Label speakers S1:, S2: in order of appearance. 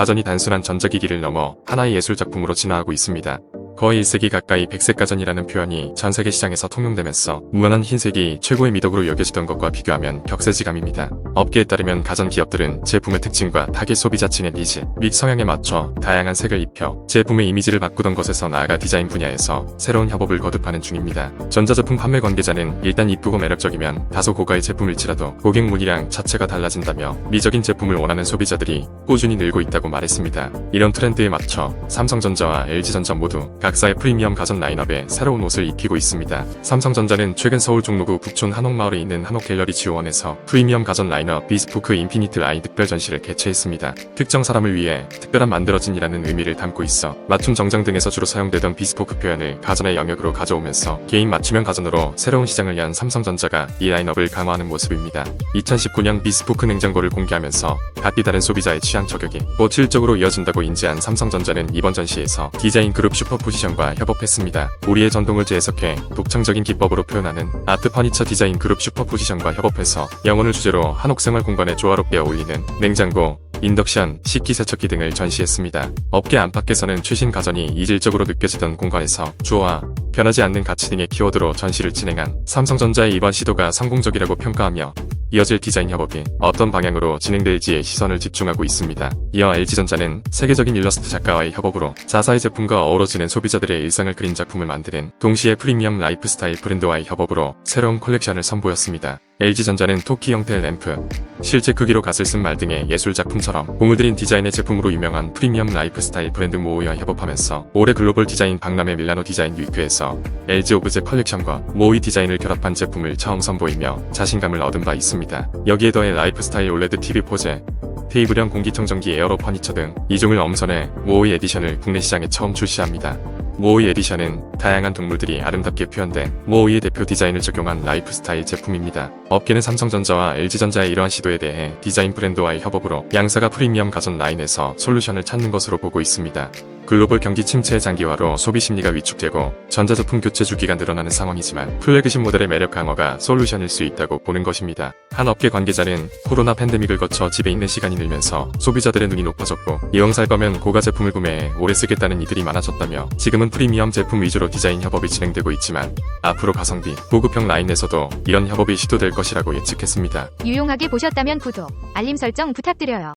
S1: 가전이 단순한 전자기기를 넘어 하나의 예술 작품으로 진화하고 있습니다. 거의 1세기 가까이 백색 가전이라는 표현이 전 세계 시장에서 통용되면서 무한한 흰색이 최고의 미덕으로 여겨지던 것과 비교하면 격세지감입니다. 업계에 따르면 가전 기업들은 제품의 특징과 타깃 소비자층의 니즈 및 성향에 맞춰 다양한 색을 입혀 제품의 이미지를 바꾸던 것에서 나아가 디자인 분야에서 새로운 협업을 거듭하는 중입니다. 전자제품 판매 관계자는 일단 이쁘고 매력적이면 다소 고가의 제품일지라도 고객 문의량 자체가 달라진다며 미적인 제품을 원하는 소비자들이 꾸준히 늘고 있다고 말했습니다. 이런 트렌드에 맞춰 삼성전자와 LG전자 모두 각사의 프리미엄 가전 라인업에 새로운 옷을 입히고 있습니다. 삼성전자는 최근 서울 종로구 북촌 한옥마을에 있는 한옥 갤러리 지원에서 프리미엄 가전 라인업 비스포크 인피니트 라인 특별 전시를 개최했습니다. 특정 사람을 위해 특별한 만들어진이라는 의미를 담고 있어 맞춤 정장 등에서 주로 사용되던 비스포크 표현을 가전의 영역으로 가져오면서 개인 맞춤형 가전으로 새로운 시장을 연 삼성전자가 이 라인업을 강화하는 모습입니다. 2019년 비스포크 냉장고를 공개하면서 각기 다른 소비자의 취향 저격이 보출적으로 이어진다고 인지한 삼성전자는 이번 전시에서 디자인 그룹 슈퍼포지 션과 협업했습니다. 우리의 전통을 재해석해 독창적인 기법으로 표현하는 아트 퍼니처 디자인 그룹 슈퍼포지션과 협업해서 영혼을 주제로 한옥 생활 공간에 조화롭게 어울리는 냉장고, 인덕션, 식기세척기 등을 전시했습니다. 업계 안팎에서는 최신 가전이 이질적으로 느껴지던 공간에서 주어와 변하지 않는 가치 등의 키워드로 전시를 진행한 삼성전자의 이번 시도가 성공적이라고 평가하며 이어질 디자인 협업이 어떤 방향으로 진행될지에 시선을 집중하고 있습니다. 이어 LG전자는 세계적인 일러스트 작가와의 협업으로 자사의 제품과 어우러지는 소비자들의 일상을 그린 작품을 만드는 동시에 프리미엄 라이프스타일 브랜드와의 협업으로 새로운 콜렉션을 선보였습니다. LG전자는 토끼 형태의 램프, 실제 크기로 갓을 쓴 말 등의 예술 작품처럼 공을 들인 디자인의 제품으로 유명한 프리미엄 라이프스타일 브랜드 모이와 협업하면서 올해 글로벌 디자인 박람회 밀라노 디자인 위크에서 LG 오브제 컬렉션과 모이 디자인을 결합한 제품을 처음 선보이며 자신감을 얻은 바 있습니다. 여기에 더해 라이프스타일 올레드 TV 포제, 테이블형 공기청정기 에어로 퍼니처 등 이종을 엄선해 모이 에디션을 국내 시장에 처음 출시합니다. 모이 에디션은 다양한 동물들이 아름답게 표현된 모이의 대표 디자인을 적용한 라이프스타일 제품입니다. 업계는 삼성전자와 LG전자의 이러한 시도에 대해 디자인 브랜드와의 협업으로 양사가 프리미엄 가전 라인에서 솔루션을 찾는 것으로 보고 있습니다. 글로벌 경기 침체의 장기화로 소비 심리가 위축되고 전자제품 교체 주기가 늘어나는 상황이지만 플래그십 모델의 매력 강화가 솔루션일 수 있다고 보는 것입니다. 한 업계 관계자는 코로나 팬데믹을 거쳐 집에 있는 시간이 늘면서 소비자들의 눈이 높아졌고 이왕 살 거면 고가 제품을 구매해 오래 쓰겠다는 이들이 많아졌다며 지금은 프리미엄 제품 위주로 디자인 협업이 진행되고 있지만 앞으로 가성비, 고급형 라인에서도 이런 협업이 시도될 것이라고 예측했습니다.
S2: 유용하게 보셨다면 구독, 알림 설정 부탁드려요.